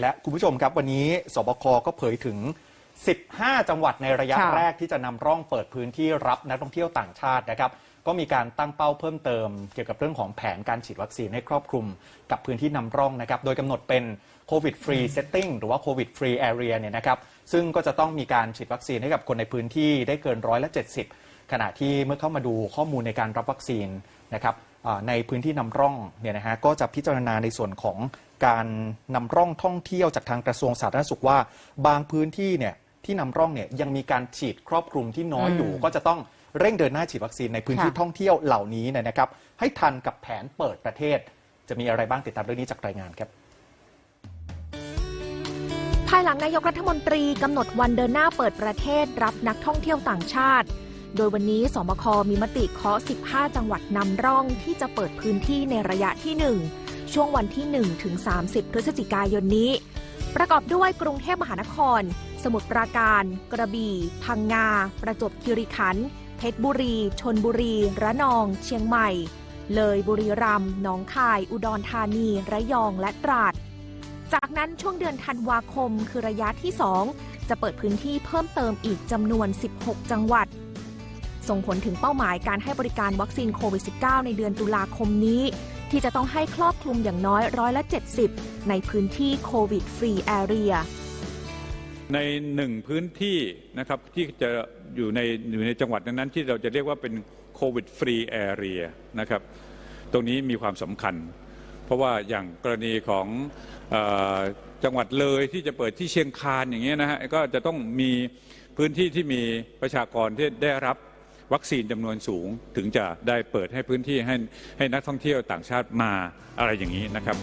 และคุณผู้ชมครับวันนี้สบคก็เผยถึง 15 จังหวัดในระยะค่ะแรกที่จะนำร่องเปิดพื้นที่รับนักท่องเที่ยวต่างชาตินะครับ ก็มีการตั้งเป้าเพิ่มเติม เกี่ยวกับเรื่องของแผนการฉีดวัคซีนให้ครอบคลุม กับพื้นที่นำร่องนะครับ โดยกำหนดเป็นโควิดฟรีเซตติ้งหรือว่าโควิดฟรีแอเรียเนี่ยนะครับ ซึ่งก็จะต้องมีการฉีดวัคซีนให้กับคนในพื้นที่ได้เกินร้อยละ70 ขณะที่เมื่อเข้ามาดูข้อมูลในการรับวัคซีนนะครับอ่าในพื้นที่นำร่องเนี่ยนะฮะก็จะพิจารณาในส่วนของการนำร่องท่องเที่ยวจากทางกระทรวงสาธารณสุขว่า บางพื้นที่เนี่ยที่นำร่องเนี่ยยังมีการฉีดครอบคลุมที่น้อยอยู่ ก็จะต้องเร่งเดินหน้าฉีดวัคซีนในพื้นที่ค่ะท่องเที่ยวเหล่านี้เนยนะครับ ให้ทันกับแผนเปิดประเทศ จะมีอะไรบ้างติดตามเรื่องนี้จากรายงานครับภายหลังนายกรัฐมนตรีกำหนดวันเดินหน้าเปิดประเทศรับนักท่องเที่ยวต่างชาติ โดยวันนี้สมคมีมติเคาะ 15 จังหวัดนำร่องที่จะเปิดพื้นที่ในระยะที่ 1 ช่วงวันที่1ถึง30 พฤศจิกายนนี้ ประกอบด้วยกรุงเทพมหานคร สมุทรปราการ กระบี่ พังงา ประจวบคีรีขันธ์เพชรบุรี ชนบุรี ระนอง เชียงใหม่ เลยบุรีรัมย์หนองคาย อุดรธานี ระยองและตราด จากนั้นช่วงเดือนธันวาคมคือระยะที่ 2 จะเปิดพื้นที่เพิ่มเติมอีกจำนวน 16 จังหวัด ส่งผลถึงเป้าหมายการให้บริการวัคซีนโควิด -19 ในเดือนตุลาคมนี้ ที่จะต้องให้ครอบคลุมอย่างน้อยร้อยละ 70 ในพื้นที่โควิดฟรีแอเรียในหนึ่งพื้นที่นะครับที่จะอยู่ในอยู่ในจังหวัดนั้นๆที่เราจะเรียกว่าเป็นโควิดฟรีแอเรียนะครับตรงนี้มีความสำคัญ เพราะว่าอย่างกรณีของอจังหวัดเลยที่จะเปิดที่เชียงคานอย่างเงี้ยนะฮะก็จะต้องมีพื้นที่ที่มีประชากรที่ได้รับ วัคซีนจำนวนสูง ถึงจะได้เปิดให้พื้นที่ให้ให้นักท่องเที่ยวต่างชาติมาอะไรอย่างนี้นะครับ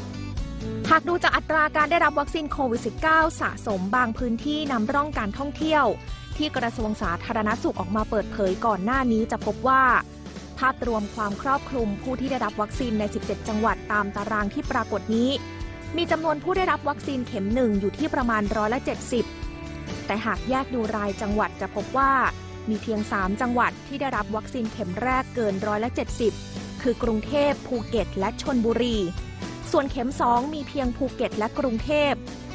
หากดูจากอัตราการได้รับวัคซีนโควิด -19 สะสมบางพื้นที่นำร่องการท่องเที่ยว ที่กระทรวงสาธารณสุขออกมาเปิดเผยก่อนหน้านี้จะพบว่า ภาพรวมความครอบคลุมผู้ที่ได้รับวัคซีนใน 17 จังหวัดตามตารางที่ปรากฏนี้ มีจำนวนผู้ได้รับวัคซีนเข็มหนึ่งอยู่ที่ประมาณร้อยละ 70 แต่หากแยกดูรายจังหวัดจะพบว่า มีเพียง 3 จังหวัดที่ได้รับวัคซีนเข็มแรกเกินร้อยละ70 คือกรุงเทพภูเก็ต และชนบุรี ส่วนเข็ม 2 มีเพียงภูเก็ต และกรุงเทพ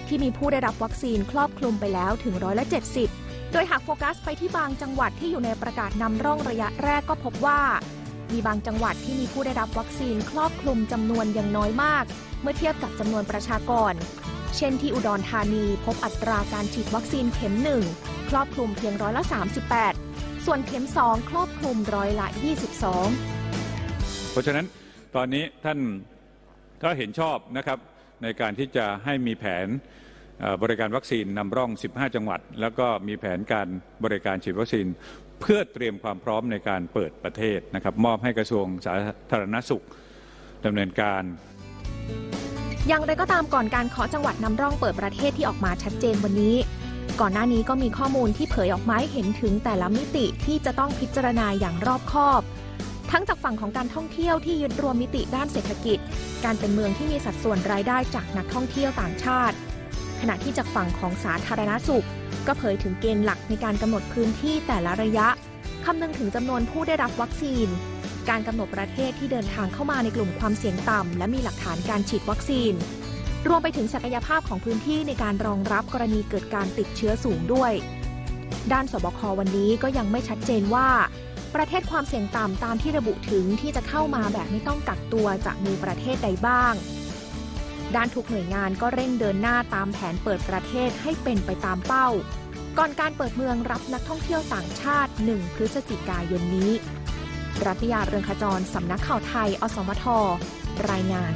ที่มีผู้ได้รับวัคซีนครอบคลุมไปแล้วถึงร้อยละ70 โดยหากโฟกัสไปที่บางจังหวัดที่อยู่ในประกาศนำร่องระยะแรกก็พบว่า มีบางจังหวัดที่มีผู้ได้รับวัคซีนครอบคลุมจำนวนยังน้อยมาก เมื่อเทียบกับจำนวนประชากรเช่นที่อุดรธานีพบอัตราการฉีดวัคซีนเข็ม1ครอบคลุมเพียงร้อยละ 38 ส่วนเข็ม 2 ครอบคลุมร้อยละ 22 เพราะฉะนั้นตอนนี้ท่านก็เห็นชอบนะครับในการที่จะให้มีแผนเอ่อบริการวัคซีนนำร่อง 15 จังหวัด แล้วก็มีแผนการบริการฉีดวัคซีน เพื่อเตรียมความพร้อมในการเปิดประเทศนะครับ มอบให้กระทรวงสาธารณสุขดำเนินการอย่างไรก็ตามก่อนการขอจังหวัดนำร่องเปิดประเทศที่ออกมาชัดเจนวันนี้ ก่อนหน้านี้ก็มีข้อมูลที่เผยออกมาให้เห็นถึงแต่ละมิติที่จะต้องพิจารณาอย่างรอบคอบ ทั้งจากฝั่งของการท่องเที่ยวที่ยึดรวมมิติด้านเศรษฐกิจ การเป็นเมืองที่มีสัดส่วนรายได้จากนักท่องเที่ยวต่างชาติ ขณะที่จากฝั่งของสาธารณสุข ก็เผยถึงเกณฑ์หลักในการกำหนดพื้นที่แต่ละระยะคำนึงถึงจำนวนผู้ได้รับวัคซีน การกำหนดประเทศที่เดินทางเข้ามาในกลุ่มความเสี่ยงต่ำและมีหลักฐานการฉีดวัคซีน รวมไปถึงศักยภาพของพื้นที่ในการรองรับกรณีเกิดการติดเชื้อสูงด้วย ด้านสบควันนี้ก็ยังไม่ชัดเจนว่า ประเทศความเสี่ยงต่ำตามที่ระบุถึงที่จะเข้ามาแบบไม่ต้องกักตัวจะมีประเทศใดบ้าง ด้านทุกหน่วยงานก็เร่งเดินหน้าตามแผนเปิดประเทศให้เป็นไปตามเป้า ก่อนการเปิดเมืองรับนักท่องเที่ยวต่างชาติ 1 พฤศจิกายนนี้ รัตยาเรืองขจรสำนักข่าวไทย อสมท รายงาน